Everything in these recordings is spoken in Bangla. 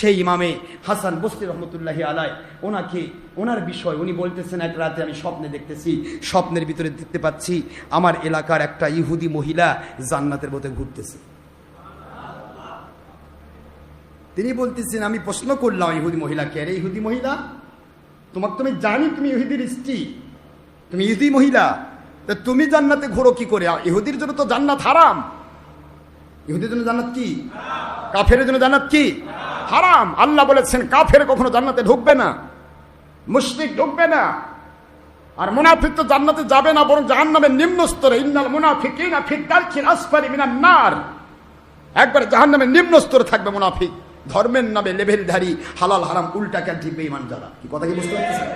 সেই ইমামে হাসান বস্তি রহমতুল্লাহ আলাই ওনাকে, ওনার বিষয়, উনি বলতেছেন, এক রাতে আমি স্বপ্নে দেখতেছি, স্বপ্নের ভিতরে দেখতে পাচ্ছি, আমার এলাকার একটা ইহুদি মহিলা জান্নাতের মধ্যে ঘুরতেছে। তিনি বলতেছেন, আমি প্রশ্ন করলাম ইহুদি মহিলাকে, আরে ইহুদি মহিলা, তোমাকে তুমি জানি তুমি ইহুদির স্ত্রী, তুমি ইহুদি মহিলা, তা তুমি জান্নাতে ঘোরো কি করে? ইহুদির জন্য তো জান্নাত হারাম। ইহুদির জন্য জান্নাত কি? কাফের জন্য জান্নাত কি? হারাম। আল্লাহ বলেছেন, কাফের কখনো জান্নাতে ঢুকবে না। মুশরিক ঢুকবে না। আর মুনাফিক তো জান্নাতে যাবে না, বরং জাহান্নামের নিম্ন স্তরে ইন্নাল আসফালি মিনান নার। একবার জাহান্নামের নিম্ন স্তরে থাকবে মুনাফিক। ধর্মের নামে লেভেলধারী, হালাল, হারাম উল্টা ক্যান্টি বেইমান যারা। কি কথা কি বুঝতে পারতেছেন?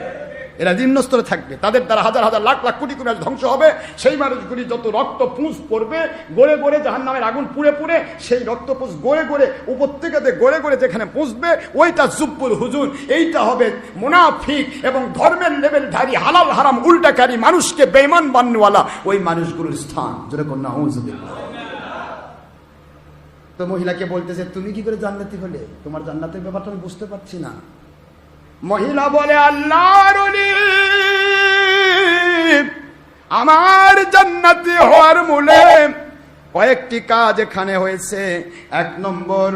এরা নিম্ন স্তরে থাকবে। তাদের দ্বারা হাজার হাজার লাখ লাখ কোটি কোটি ধ্বংস হবে। সেই মানুষগুলি যত রক্ত পুঁজ পড়বে, গড়ে গড়ে জাহান নামের আগুন পুড়ে পুড়ে, সেই রক্ত পুঁজ গড়ে গড়ে উপত্যকাতে গড়ে গড়ে যেখানে পুষবে ওইটা জুব্বুল হুজুর। এইটা হবে মুনাফিক এবং ধর্মের লেভেলধারী, হালাল হারাম, উল্টাকারী মানুষকে বেমান বান্নওয়ালা ওই মানুষগুলোর স্থান। যেরকম না তো মহিলাকে বলতেছে, তুমি কি করে জান্নাতি হলে? তোমার জান্নাতের ব্যাপারটা আমি বুঝতে পারছি না। মহিলা বলে আল্লাহর আমার জান্নাতি হওয়ার মূলে কয়েকটি কাজ এখানে হয়েছে। এক নম্বর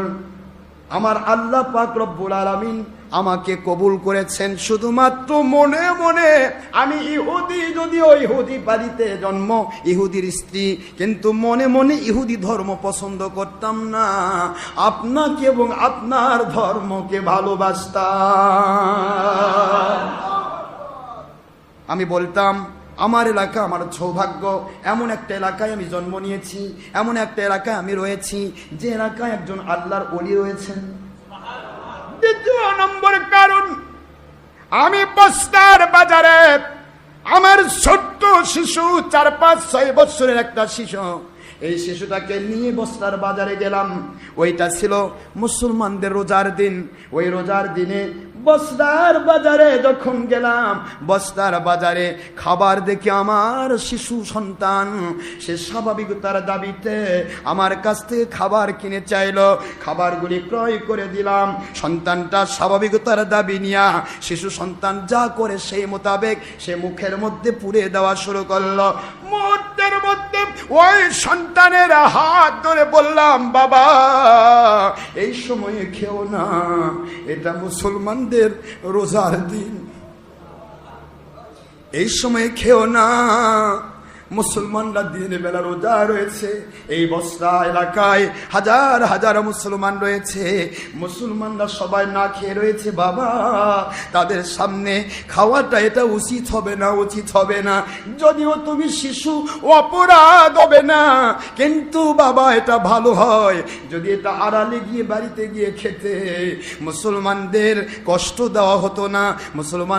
আমার আল্লাহ পাক রব্বুল আলামিন আমাকে কবুল করেছেন শুধুমাত্র মনে মনে। আমি ইহুদি, যদিও ইহুদি বাড়িতে জন্ম, ইহুদির স্ত্রী, কিন্তু মনে মনে ইহুদি ধর্ম পছন্দ করতাম না। আপনাকে এবং আপনার ধর্মকে ভালোবাসতাম। আমি বলতাম আমার এলাকা, আমার সৌভাগ্য, এমন একটা এলাকায় আমি জন্ম নিয়েছি, এমন একটা এলাকায় আমি রয়েছি, যে এলাকায় একজন আল্লাহর অলি রয়েছেন। দ্বিতীয় নম্বর কারণ, আমি বস্তার বাজারে আমার ছোট্ট শিশু, চার, পাঁচ, ছয় বছরের একটা শিশু। এই শিশুটাকে নিয়ে বস্তার বাজারে গেলাম। ওইটা ছিল মুসলমানদের রোজার দিন। ওই রোজার দিনে বস্তার বাজারে যখন গেলাম, বস্তার বাজারে খাবার দেখে আমার শিশু সন্তান, সে স্বাভাবিকতার দাবিতে আমার কাছ থেকে খাবার কিনে চাইলো। খাবারগুলি ক্রয় করে দিলাম। সন্তানটা স্বাভাবিকতার দাবি নিয়া শিশু সন্তান যা করে সেই মোতাবেক সে মুখের মধ্যে পুড়ে দেওয়া শুরু করল। মুহূর্তের মধ্যে ওই সন্তানের হাত ধরে বললাম, বাবা, এই সময়ে খেও না। এটা মুসলমানদের রোজার দিন। এই সময় খেও না। মুসলমানরা দিনের বেলা রোজা রয়েছে। এই বস্তা এলাকায় হাজার হাজার মুসলমান রয়েছে। মুসলমানরা সবাই না খেয়ে রয়েছে, বাবা। তাদের সামনে খাওয়াটা এটা উচিত হবে না, উচিত হবে না। যদিও তুমি শিশু অপরাধ হবে না। কিন্তু বাবা, এটা ভালো হয়। যদি এটা আড়ালে গিয়ে বাড়িতে গিয়ে খেতে। মুসলমানদের কষ্ট দেওয়া হতো না। মুসলমান